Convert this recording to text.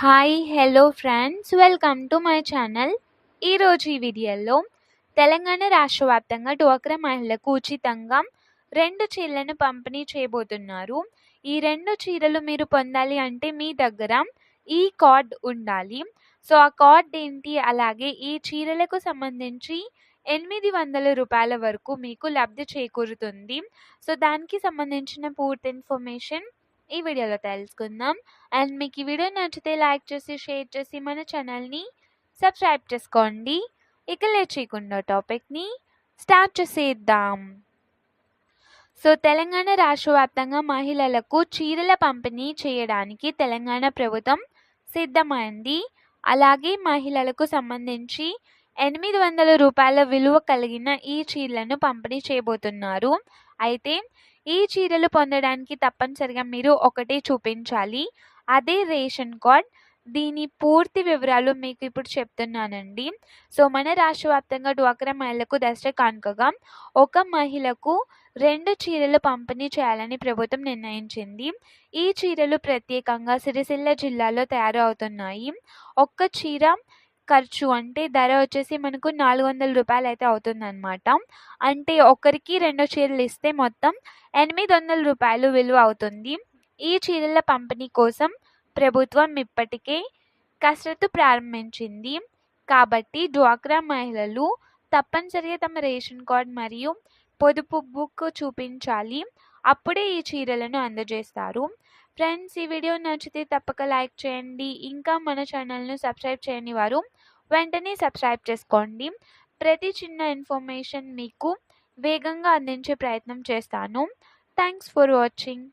Hi hello friends welcome to my channel ఈరోజు ఈ వీడియోలో తెలంగాణ రాష్ట్ర వ్యాప్తంగా డ్వాక్రా మహిళలకు ఉచితంగా రెండు చీరలను పంపిణీ చేయబోతున్నారు. ఈ రెండు చీరలు మీరు పొందాలి అంటే మీ దగ్గర ఈ కార్డ్ ఉండాలి. సో ఆ కార్డ్ ఏంటి? అలాగే ఈ చీరలకు సంబంధించి ఎనిమిది వందల రూపాయల వరకు మీకు లబ్ధి చేకూరుతుంది. సో దానికి సంబంధించిన పూర్తి ఇన్ఫర్మేషన్ ఈ వీడియోలో తెలుసుకుందాం. అండ్ మీకు ఈ వీడియో నచ్చితే లైక్ చేసి షేర్ చేసి మన ఛానల్ని సబ్స్క్రైబ్ చేసుకోండి. ఇక లేచేయకుండా టాపిక్ని స్టార్ట్ చేసేద్దాం. సో తెలంగాణ రాష్ట్ర వ్యాప్తంగా మహిళలకు చీరల పంపిణీ చేయడానికి తెలంగాణ ప్రభుత్వం సిద్ధమైంది. అలాగే మహిళలకు సంబంధించి ఎనిమిది వందల రూపాయల విలువ కలిగిన ఈ చీరలను పంపిణీ చేయబోతున్నారు. అయితే ఈ చీరలు పొందడానికి తప్పనిసరిగా మీరు ఒకటే చూపించాలి. అదే రేషన్ కార్డ్. దీని పూర్తి వివరాలు మీకు ఇప్పుడు చెప్తున్నానండి. సో మన రాష్ట్ర వ్యాప్తంగా డ్వాక్రా మహిళలకు దసరా కానుకగా ఒక మహిళకు రెండు చీరలు పంపిణీ చేయాలని ప్రభుత్వం నిర్ణయించింది. ఈ చీరలు ప్రత్యేకంగా సిరిసిల్ల జిల్లాలో తయారు అవుతున్నాయి ఒక్క చీర ఖర్చు అంటే ధర వచ్చేసి మనకు నాలుగు వందల రూపాయలు అయితే అవుతుందన్నమాట. అంటే ఒకరికి రెండు చీరలు ఇస్తే మొత్తం ఎనిమిది వందల రూపాయలు విలువ అవుతుంది. ఈ చీరల పంపిణీ కోసం ప్రభుత్వం ఇప్పటికే కసరత్తు ప్రారంభించింది. కాబట్టి డ్వాక్రా మహిళలు తప్పనిసరిగా తమ రేషన్ కార్డ్ మరియు పొదుపు బుక్ చూపించాలి. అప్పుడే ఈ చీరలను అందజేస్తారు. ఫ్రెండ్స్ ఈ వీడియో నచ్చితే తప్పక లైక్ చేయండి. ఇంకా మన ఛానల్ను సబ్స్క్రైబ్ చేయని వారు వెంటనే సబ్స్క్రైబ్ చేసుకోండి. ప్రతి చిన్న ఇన్ఫర్మేషన్ మీకు వేగంగా అందించే ప్రయత్నం చేస్తాను. Thanks for watching.